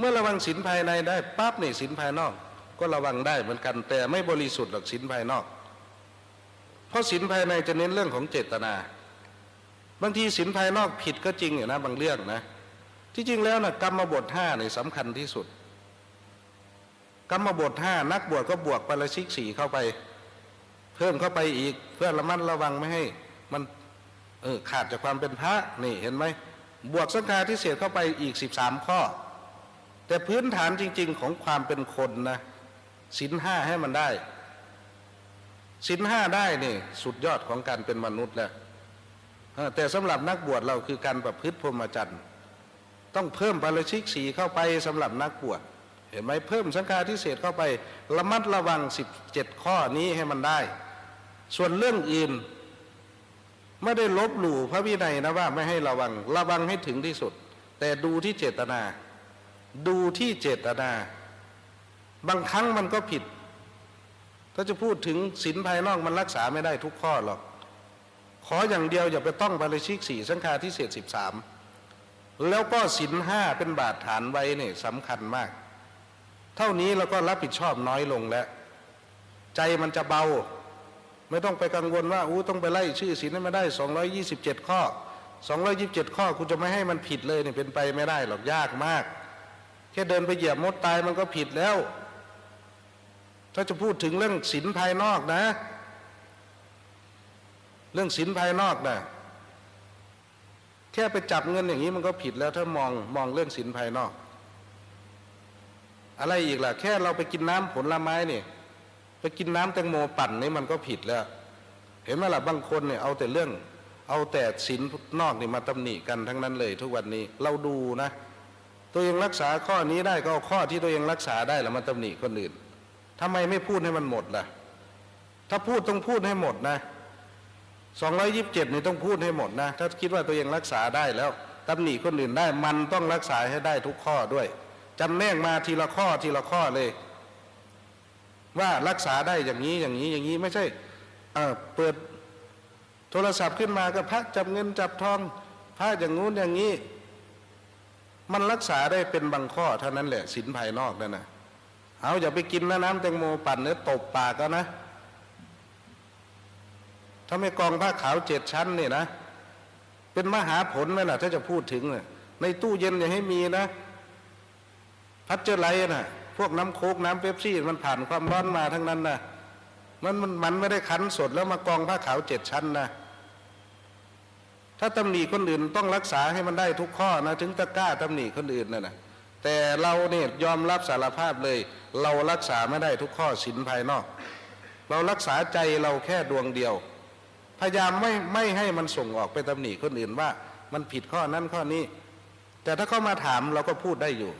เมื่อระวังศีลภายในได้ปั๊บนี่ศีลภายนอก ก็ระวังได้เหมือนกัน แต่ไม่บริสุทธิ์หรอกศีลภายนอก เพราะศีลภายในจะเน้นเรื่องของเจตนา บางทีศีลภายนอกผิดก็จริงอยู่นะบางเรื่องนะที่จริงแล้วนะกรรมบทห้าเนี่ยสำคัญที่สุด กรรมบทห้านักบวชก็บวกปาราชิกสี่เข้าไป เพิ่มเข้าไปอีกเพื่อระมัดระวังไม่ให้มันเออขาดจากความเป็นพระนี่เห็นไหมบวกสังฆาทิเศษเข้าไปอีกสิบสามข้อ แต่พื้นฐานจริง ๆ ของความเป็นคนนะศีลห้าให้มันได้ศีลห้าได้นี่สุดยอดของการเป็นมนุษย์แล้วแต่สำหรับนักบวชเราคือการประพฤติพรหมจรรย์ต้องเพิ่มปาราชิกสีเข้าไปสำหรับนักบวชเห็นไหมเพิ่มสังฆาทิเศษเข้าไประมัดระวัง 17 ข้อนี้ให้มันได้ ส่วนเรื่องอื่น ไม่ได้ลบหลู่พระวินัยนะว่าไม่ให้ระวังระวังให้ถึงที่สุด แต่ดูที่เจตนา ดูที่เจตนา บางครั้งมันก็ผิด ถ้าจะพูดถึงศีลภายนอกมันรักษาไม่ได้ทุกข้อหรอก ขออย่างเดียวอย่าไปต้องปาราชิกสี่สังฆาทิเศษสิบสามแล้วก็สินห้าเป็นบาทฐานไว้เนี่ยสำคัญมาก เท่านี้เราก็รับผิดชอบน้อยลงแล้ว ใจมันจะเบา ไม่ต้องไปกังวลว่าอู้ต้องไปไล่ชื่อสินให้มาได้ 227 ข้อ 227 ข้อคุณจะไม่ให้มันผิดเลยเนี่ยเป็นไปไม่ได้หรอกยากมาก แค่เดินไปเหยียบมดตายมันก็ผิดแล้ว ถ้าจะพูดถึงเรื่องศีลภายนอกนะ เรื่องศีลภายนอกนะแค่ไปจับเงินอย่างนี้มันก็ผิดแล้ว ถ้ามองมองเรื่องสินภายนอก อะไรอีกล่ะ แค่เราไปกินน้ำผลไม้นี่ไปกินน้ำแตงโมปั่นนี่มันก็ผิดแล้ว เห็นไหมล่ะบางคนเนี่ยเอาแต่เรื่อง เอาแต่สินนอกนี่มาตำหนิกันทั้งนั้นเลย ทุกวันนี้เราดูนะ ตัวเองรักษาข้อนี้ได้ก็เอาข้อที่ตัวเองรักษาได้แล้วมาตำหนิคนอื่นทำไมไม่พูดให้มันหมดล่ะ ถ้าพูดต้องพูดให้หมดนะสองร้อยยิบเจ็ดนี่ต้องพูดให้หมดนะ ถ้าคิดว่าตัวเองรักษาได้แล้วตำหนิคนอื่นได้ มันต้องรักษาให้ได้ทุกข้อด้วยจำแนกมาทีละข้อทีละข้อเลย ว่ารักษาได้อย่างนี้อย่างนี้อย่างนี้ไม่ใช่เอ่อเปิดโทรศัพท์ขึ้นมาก็พระจับเงินจับทองพระอย่างงู้นอย่างนี้ มันรักษาได้เป็นบางข้อเท่านั้นแหละสินภายนอกนั่นนะเอาอย่าไปกินนะน้ำแตงโมปั่นเนื้อตบปากก็นะถ้าไม่กองผ้าขาวเจ็ดชั้นเนี่ยนะ เป็นมหาผลไหมล่ะถ้าจะพูดถึงนี่ยในตู้เย็นอย่าให้มีนะ พัชเจอร์ไลท์นะพวกน้ำโคกน้ำเป๊ปซี่มันผ่านความร้อนมาทั้งนั้นนะมันมันมันไม่ได้คั้นสดแล้วมากองผ้าขาวเจ็ดชั้นนะ ถ้าตำหนิคนอื่นต้องรักษาให้มันได้ทุกข้อนะถึงจะกล้าตำหนิคนอื่นนะนะแต่เราเนี่ยยอมรับสารภาพเลย เรารักษาไม่ได้ทุกข้อสินภายนอก เรารักษาใจเราแค่ดวงเดียว พยายามไม่ไม่ให้มันส่งออกไปตำหนิคนอื่นว่า มันผิดข้อนั้นข้อนี้ แต่ถ้าเขามาถามเราก็พูดได้อยู่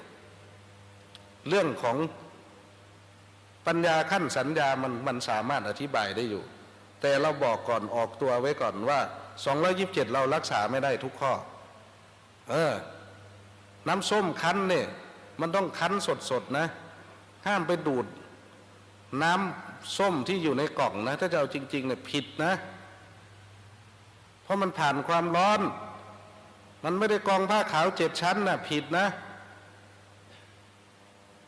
เรื่องของปัญญาขั้นสัญญามันมันสามารถอธิบายได้อยู่ แต่เราบอกก่อนออกตัวไว้ก่อนว่า227 เรารักษาไม่ได้ทุกข้อ เออ น้ำส้มคั้นเนี่ย มันต้องคั้นสดๆนะ ห้ามไปดูด น้ำส้มที่อยู่ในกล่องนะ ถ้าจะเอาจริงๆเนี่ยผิดนะ เพราะมันผ่านความร้อน มันไม่ได้กองผ้าขาวเจ็ดชั้นนะผิดนะ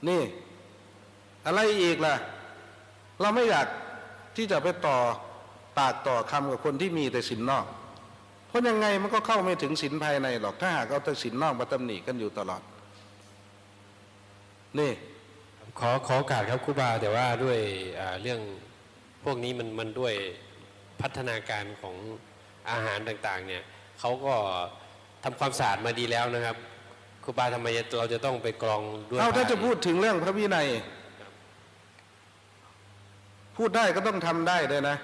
นี่ อะไรอีกล่ะ เราไม่อยากที่จะไปต่อ ปากต่อคำกับคนที่มีแต่สินนอก เพราะยังไงมันก็เข้าไม่ถึงสินภายในหรอกถ้าหากเอาแต่สินนอกมาตำหนิกันอยู่ตลอด นี่ ขอขอโอกาสครับครูบาแต่ว่าด้วยอ่าเรื่องพวกนี้มันมันด้วยพัฒนาการของอาหารต่างๆ เนี่ยเขาก็ทำความสะอาดมาดีแล้วนะครับครูบาทำไมเราจะต้องไปกรองด้วยเอาถ้าผ้จะพูดถึงเรื่องพระวินัย พูดได้ก็ต้องทำได้เลยนะ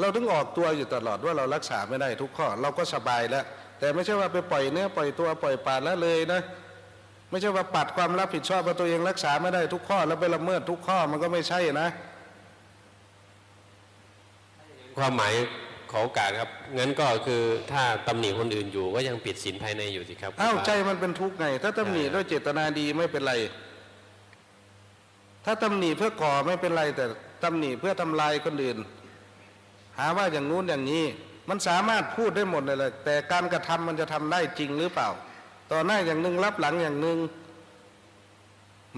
เราต้องออกตัวอยู่ตลอดว่าเรารักษาไม่ได้ทุกข้อ เราก็สบายแล้ว แต่ไม่ใช่ว่าไปปล่อยเนื้อปล่อยตัวปล่อยปละละเลยนะ ไม่ใช่ว่าปัดความรับผิดชอบว่าตัวเองรักษาไม่ได้ทุกข้อ แล้วไปละเมิดทุกข้อมันก็ไม่ใช่นะ ความหมายขอโอกาสครับงั้นก็คือถ้าตำหนิคนอื่นอยู่ก็ยังปิดศีลภายในอยู่สิครับครูบอ้าวใจมันเป็นทุกข์ไง ถ้าตำหนิด้วยเจตนาดีไม่เป็นไร ถ้าตำหนิเพื่อก่อไม่เป็นไร แต่ตำหนิเพื่อทำลายคนอื่น หาว่าอย่างนู้นอย่างนี้ มันสามารถพูดได้หมดเลย แต่การกระทำมันจะทำได้จริงหรือเปล่า ต่อหน้าอย่างหนึ่งรับหลังอย่างหนึ่ง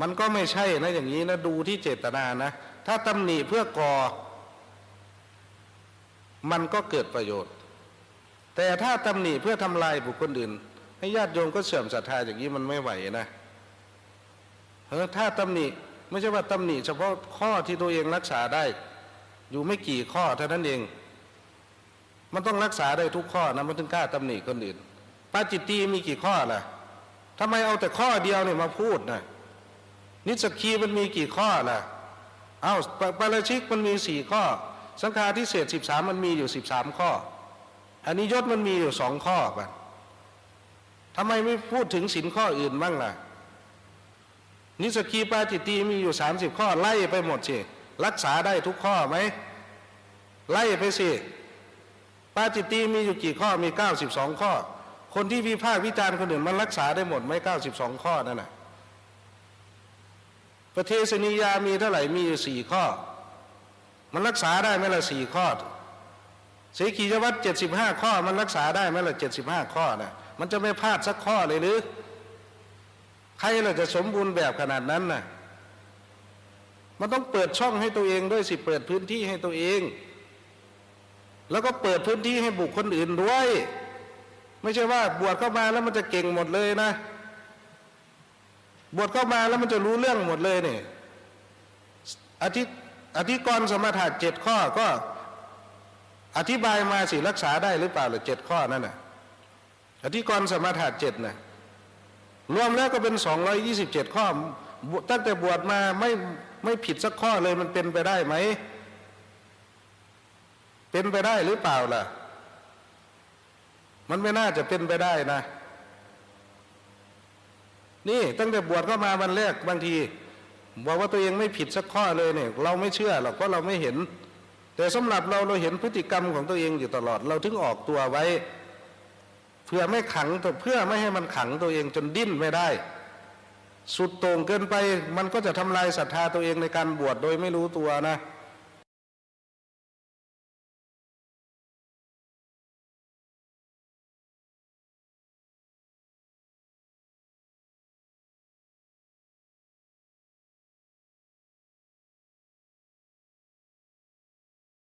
มันก็ไม่ใช่นะอย่างนี้นะดูที่เจตนานะ ถ้าตำหนิเพื่อก่อ มันก็เกิดประโยชน์ แต่ถ้าตำหนิเพื่อทำลายบุคคลอื่น ให้ญาติโยมก็เสื่อมศรัทธาอย่างนี้มันไม่ไหวนะเออถ้าตำหนิไม่ใช่ว่าตำหนิเฉพาะข้อที่ตัวเองรักษาได้ อยู่ไม่กี่ข้อเท่านั้นเอง มันต้องรักษาได้ทุกข้อนะมันถึงกล้าตำหนิคนอื่นปาจิตตีมีกี่ข้อล่ะทำไมเอาแต่ข้อเดียวเนี่ยมาพูดนะนิสสกีมันมีกี่ข้อล่ะเอาปาปาราชิกมันมีสี่ข้อ สังฆาทิเศษสิบสามมันมีอยู่สิบสามข้อ อันนี้ยศมันมีอยู่สองข้อปะทำไมไม่พูดถึงสินข้ออื่นบ้างล่ะ นิสกีปาจิตตีมีอยู่สามสิบข้อไล่ไปหมดสิ รักษาได้ทุกข้อไหมไล่ไปสิปาจิตตีมีอยู่กี่ข้อมีเก้าสิบสองข้อ คนที่วิพากษ์วิจารณ์คนอื่นมันรักษาได้หมดไหมเก้าสิบสองข้อนั่นน่ะประเทศนิยามีเท่าไหร่มีอยู่สี่ข้อ มันรักษาได้ไหมละสี่ข้อเสกียวัตรเจ็ดสิบห้าข้อ มันรักษาได้ไหมละเจ็ดสิบห้าข้อนะมันจะไม่พลาดสักข้อเลยหรือใครล่ะจะสมบูรณ์แบบขนาดนั้นน่ะ มันต้องเปิดช่องให้ตัวเองด้วยสิเปิดพื้นที่ให้ตัวเอง แล้วก็เปิดพื้นที่ให้บุคคลอื่นด้วย ไม่ใช่ว่าบวชเข้ามาแล้วมันจะเก่งหมดเลยนะ บวชเข้ามาแล้วมันจะรู้เรื่องหมดเลยเนี่ยอธิอธิกรณ์สมถะเจ็ดข้อก็อธิบายมาสิรักษาได้หรือเปล่าหรือเจ็ดข้อนั่นน่ะอธิกรณ์สมถะเจ็ดน่ะรวมแล้วก็เป็นสองร้อยยี่สิบเจ็ดข้อตั้งแต่บวชมาไม่ ไม่ผิดสักข้อเลยมันเป็นไปได้ไหม เป็นไปได้หรือเปล่าล่ะ มันไม่น่าจะเป็นไปได้นะ นี่ตั้งแต่บวชเข้ามาวันแรกบางทีบอกว่าตัวเองไม่ผิดสักข้อเลยเนี่ย เราไม่เชื่อหรอกเพราะเราไม่เห็น แต่สำหรับเราเราเห็นพฤติกรรมของตัวเองอยู่ตลอด เราถึงออกตัวไว้ เพื่อไม่ขังเพื่อไม่ให้มันขังตัวเองจนดิ้นไม่ได้ สุดโต่งเกินไป มันก็จะทำลายศรัทธาตัวเองในการบวชโดยไม่รู้ตัวนะ